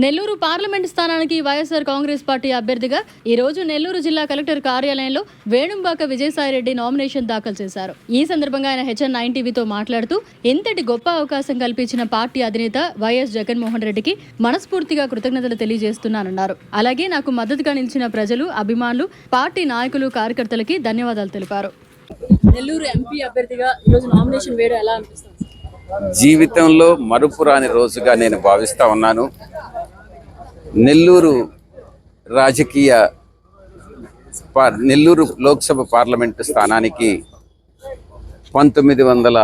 Nellore parliament స్థానానికి YSR Congress party అభ్యర్థిగా ఈ రోజు నెల్లూరు జిల్లా కలెక్టర్ కార్యాలయంలో వేణుంబాక విజయసాయిరెడ్డి నామినేషన్ దాఖలు చేశారు. ఈ సందర్భంగా ఆయన హెచ్ఎన్ నైన్ టీవీతో మాట్లాడుతూ ఎంతటి గొప్ప అవకాశం కల్పించిన పార్టీ అధినేత వైఎస్ జగన్మోహన్ రెడ్డికి మనస్ఫూర్తిగా కృతజ్ఞతలు తెలియజేస్తున్నానన్నారు. అలాగే నాకు మద్దతుగా నిలిచిన ప్రజలు అభిమానులు పార్టీ నాయకులు కార్యకర్తలకి ధన్యవాదాలు తెలిపారు. నెల్లూరు ఎంపీ అభ్యర్థిగా ఈరోజు నామినేషన్ వేయడం ఎలా అనిపిస్తుంది? జీవితంలో మరుపురాని రోజుగా నేను భావిస్తా ఉన్నాను. నెల్లూరు రాజకీయ నెల్లూరు లోక్సభ పార్లమెంటు స్థానానికి పంతొమ్మిది వందల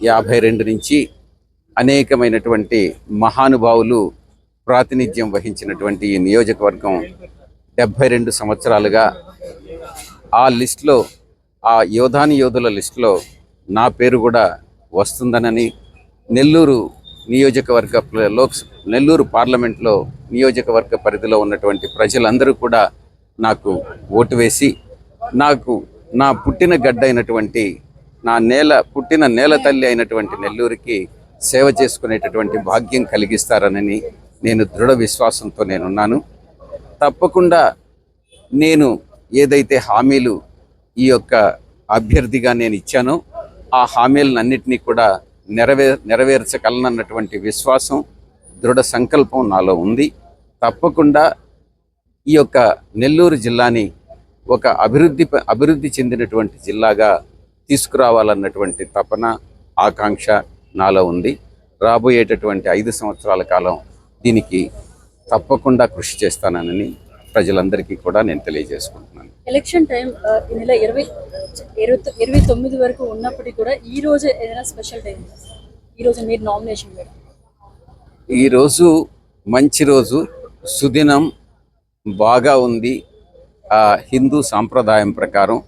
యాభై రెండు నుంచి అనేకమైనటువంటి మహానుభావులు ప్రాతినిధ్యం వహించినటువంటి ఈ నియోజకవర్గం డెబ్భై రెండు సంవత్సరాలుగా ఆ లిస్టులో ఆ యోధాని యోధుల లిస్టులో నా పేరు కూడా వస్తుందనని నెల్లూరు నియోజకవర్గ లోక్స్ నెల్లూరు పార్లమెంట్లో నియోజకవర్గ పరిధిలో ఉన్నటువంటి ప్రజలందరూ కూడా నాకు ఓటు వేసి నాకు నా పుట్టిన గడ్డ అయినటువంటి నా నేల పుట్టిన నేల తల్లి అయినటువంటి నెల్లూరుకి సేవ చేసుకునేటటువంటి భాగ్యం కలిగిస్తారనని నేను దృఢ విశ్వాసంతో నేనున్నాను. తప్పకుండా నేను ఏదైతే హామీలు ఈ యొక్క అభ్యర్థిగా నేను ఇచ్చానో ఆ హామీలన్నింటినీ కూడా నెరవే నెరవేర్చగలనన్నటువంటి విశ్వాసం దృఢ సంకల్పం నాలో ఉంది. తప్పకుండా ఈ యొక్క నెల్లూరు జిల్లాని ఒక అభివృద్ధి అభివృద్ధి చెందినటువంటి జిల్లాగా తీసుకురావాలన్నటువంటి తపన ఆకాంక్ష నాలో ఉంది. రాబోయేటటువంటి ఐదు సంవత్సరాల కాలం దీనికి తప్పకుండా కృషి చేస్తానని ప్రజలందరికీ కూడా నేను తెలియజేసుకుంటున్నాను. ఎలక్షన్ టైం నెల ఇరవై ఇరవై ఇరవై తొమ్మిది వరకు ఉన్నప్పటికీ కూడా ఈ రోజు ఏదైనా స్పెషల్ డే ఈ రోజు మీరు నామినేషన్ వేయడం. ఈరోజు మంచి రోజు. సుదినం బాగా ఉంది. ఆ హిందూ సాంప్రదాయం ప్రకారం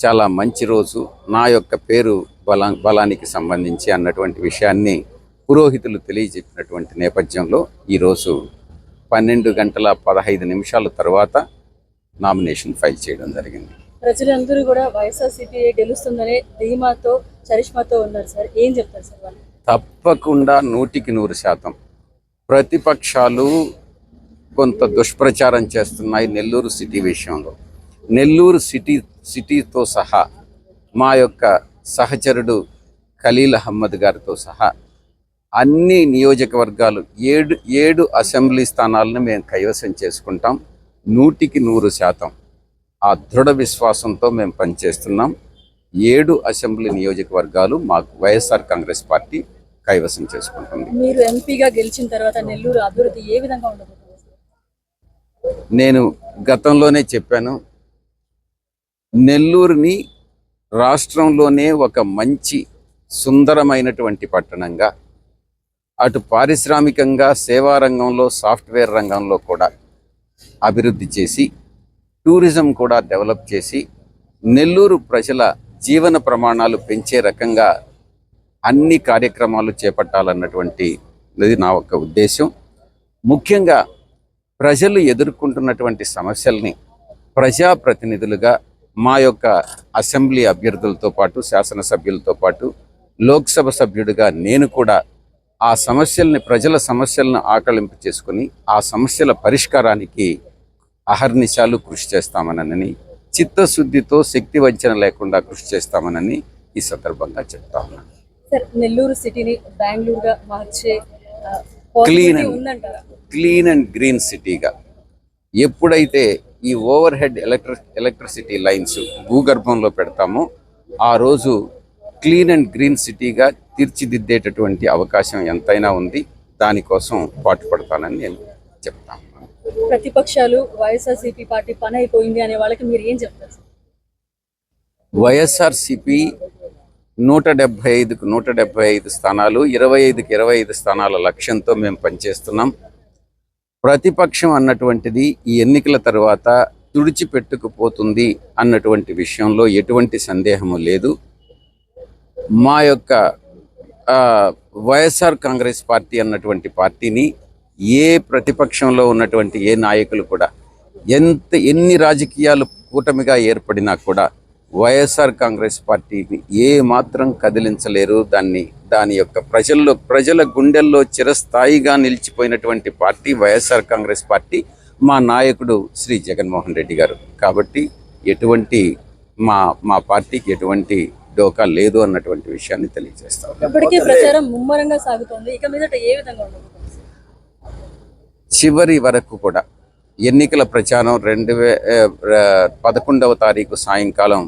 చాలా మంచి రోజు. నా యొక్క పేరు బల బలానికి సంబంధించి అన్నటువంటి విషయాన్ని పురోహితులు తెలియజెప్పినటువంటి నేపథ్యంలో ఈరోజు పన్నెండు గంటల పదహైదు నిమిషాల తర్వాత నామినేషన్ ఫైల్ చేయడం జరిగింది. ప్రజలందరూ కూడా వైఎస్ఆర్సీపీ గెలుస్తుందనే ధీమాతో చరిష్మాతో ఉన్నారు సార్. ఏం చెప్తారు సార్ వాళ్ళు? తప్పకుండా నూటికి నూరు శాతం. ప్రతిపక్షాలు కొంత దుష్ప్రచారం చేస్తున్నాయి నెల్లూరు సిటీ విషయంలో. నెల్లూరు సిటీ సిటీతో సహా మా యొక్క సహచరుడు ఖలీల్ అహ్మద్ గారితో సహా అన్ని నియోజకవర్గాలు ఏడు ఏడు అసెంబ్లీ స్థానాలను మేము కైవసం చేసుకుంటాం. నూటికి నూరు శాతం. ఆ దృఢ విశ్వాసంతో మేము పనిచేస్తున్నాం. ఏడు అసెంబ్లీ నియోజకవర్గాలు మాకు వైఎస్ఆర్ కాంగ్రెస్ పార్టీ కైవసం చేసుకుంటుంది. మీరు ఎంపీగా గెలిచిన తర్వాత నెల్లూరు అభివృద్ధి ఏ విధంగా ఉండబోతుంది? నేను గతంలోనే చెప్పాను. నెల్లూరుని రాష్ట్రంలోనే ఒక మంచి సుందరమైనటువంటి పట్టణంగా అటు పారిశ్రామికంగా సేవా రంగంలో సాఫ్ట్వేర్ రంగంలో కూడా అభివృద్ధి చేసి టూరిజం కూడా డెవలప్ చేసి నెల్లూరు ప్రజల జీవన ప్రమాణాలు పెంచే రకంగా అన్ని కార్యక్రమాలు చేపట్టాలన్నటువంటి ఇది నా ఒక ఉద్దేశం ముఖ్యంగా ప్రజలు ఎదుర్కొంటున్నటువంటి సమస్యల్ని ప్రజాప్రతినిధులుగా మా యొక్క అసెంబ్లీ అభ్యర్థులతో పాటు శాసనసభ్యులతో పాటు లోక్సభ సభ్యుడిగా నేను కూడా ఆ సమస్యల్ని ప్రజల సమస్యలను ఆకలింపు చేసుకుని ఆ సమస్యల పరిష్కారానికి అహర్నిశాలు కృషి చేస్తామనని చిత్తశుద్ధితో శక్తి వంచన లేకుండా కృషి చేస్తామనని ఈ సందర్భంగా చెప్తా ఉన్నాను నెల్లూరు సిటీని బెంగళూరుగా మార్చే and- ఉందంటారా? క్లీన్ అండ్ గ్రీన్ సిటీగా. ఎప్పుడైతే ఈ over head electric electricity lines భూగర్భంలో పెడతామో ఆ రోజు క్లీన్ అండ్ గ్రీన్ సిటీగా తీర్చిదిద్దేటటువంటి అవకాశం ఎంతైనా ఉంది. దానికోసం పాటుపడతానని నేను చెప్తాను ప్రతిపక్షాలు వైఎస్ఆర్సీపీ పార్టీ పని అయిపోయింది అనే వాళ్ళకి మీరు ఏం చెప్తారు సార్? నూట డెబ్బై ఐదుకు నూట డెబ్బై ఐదు స్థానాలు ఇరవై ఐదుకి ఇరవై ఐదు స్థానాల లక్ష్యంతో మేము పనిచేస్తున్నాం ప్రతిపక్షం అన్నటువంటిది ఈ ఎన్నికల తర్వాత తుడిచిపెట్టుకుపోతుంది అన్నటువంటి విషయంలో ఎటువంటి సందేహము లేదు మా యొక్క వైఎస్ఆర్ కాంగ్రెస్ పార్టీ అన్నటువంటి పార్టీని ఏ ప్రతిపక్షంలో ఉన్నటువంటి ఏ నాయకులు కూడా ఎంత ఎన్ని రాజకీయాలు కూటమిగా ఏర్పడినా కూడా వైఎస్ఆర్ కాంగ్రెస్ పార్టీని ఏ మాత్రం కదిలించలేరు. దాన్ని దాని యొక్క ప్రజల్లో ప్రజల గుండెల్లో చిరస్థాయిగా నిలిచిపోయినటువంటి పార్టీ వైఎస్ఆర్ కాంగ్రెస్ పార్టీ మా నాయకుడు శ్రీ జగన్మోహన్ రెడ్డి గారు. కాబట్టి ఎటువంటి మా మా పార్టీకి ఎటువంటి డోకా లేదు అన్నటువంటి విషయాన్ని తెలియజేస్తాం ఇప్పటికీ ప్రచారం ముమ్మరంగా సాగుతోంది. ఇక మీదట ఏ విధంగా చివరి వరకు కూడా ఎన్నికల ప్రచారం రెండు వే పదకొండవ తారీఖు సాయంకాలం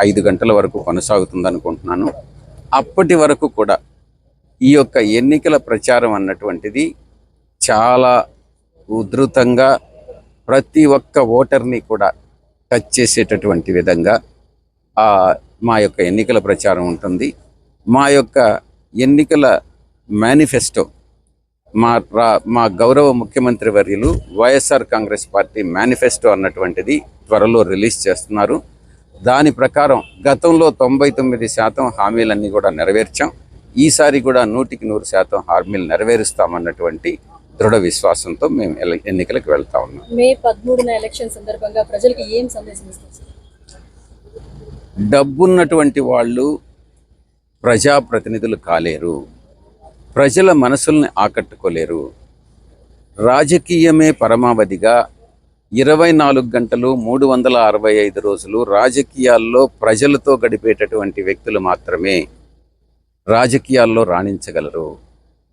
ఐదు గంటల వరకు కొనసాగుతుంది అనుకుంటున్నాను అప్పటి వరకు కూడా ఈ యొక్క ఎన్నికల ప్రచారం అన్నటువంటిది చాలా ఉధృతంగా ప్రతి ఒక్క ఓటర్ని కూడా టచ్ చేసేటటువంటి విధంగా మా యొక్క ఎన్నికల ప్రచారం ఉంటుంది. మా యొక్క ఎన్నికల మేనిఫెస్టో మా రా మా గౌరవ ముఖ్యమంత్రి వర్యులు వైఎస్ఆర్ కాంగ్రెస్ పార్టీ మేనిఫెస్టో అన్నటువంటిది త్వరలో రిలీజ్ చేస్తున్నారు. దాని ప్రకారం గతంలో తొంభై తొమ్మిది శాతం హామీలన్నీ కూడా నెరవేర్చాం. ఈసారి కూడా నూటికి నూరు శాతం హామీలు నెరవేరుస్తామన్నటువంటి దృఢ విశ్వాసంతో మేము ఎన్నికలకు వెళ్తా ఉన్నాం. మే పదమూడున ఎలక్షన్ సందర్భంగా ప్రజలకు ఏం సందేశం ఇస్తారు? డబ్బున్నటువంటి వాళ్ళు ప్రజాప్రతినిధులు కాలేరు. ప్రజల మనసుల్ని ఆకట్టుకోలేరు. రాజకీయమే పరమావధిగా ఇరవై నాలుగు గంటలు మూడు వందల అరవై ఐదు రోజులు రాజకీయాల్లో ప్రజలతో గడిపేటటువంటి వ్యక్తులు మాత్రమే రాజకీయాల్లో రాణించగలరు.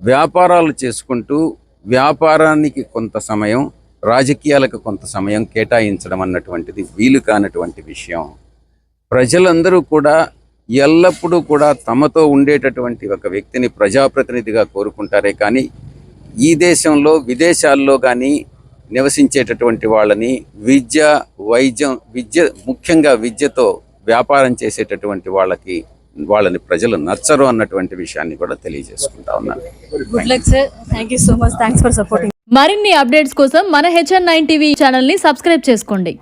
వ్యాపారాలు చేసుకుంటూ వ్యాపారానికి కొంత సమయం రాజకీయాలకు కొంత సమయం కేటాయించడం అన్నటువంటిది వీలు కానటువంటి విషయం. ప్రజలందరూ కూడా ఎల్లప్పుడూ కూడా తమతో ఉండేటటువంటి ఒక వ్యక్తిని ప్రజాప్రతినిధిగా కోరుకుంటారే కానీ ఈ దేశంలో విదేశాల్లో కానీ నివసించేటటువంటి వాళ్ళని విద్య వైద్యం విద్య ముఖ్యంగా విద్యతో వ్యాపారం చేసేటటువంటి వాళ్ళకి వాళ్ళని ప్రజలు నచ్చరు అన్నటువంటి విషయాన్ని కూడా తెలియజేసుకుంటా ఉన్నాను. మరిన్ని అప్డేట్స్ కోసం మన హెచ్ఎన్ నైన్ టీవీ ఛానల్ని సబ్స్క్రైబ్ చేసుకోండి.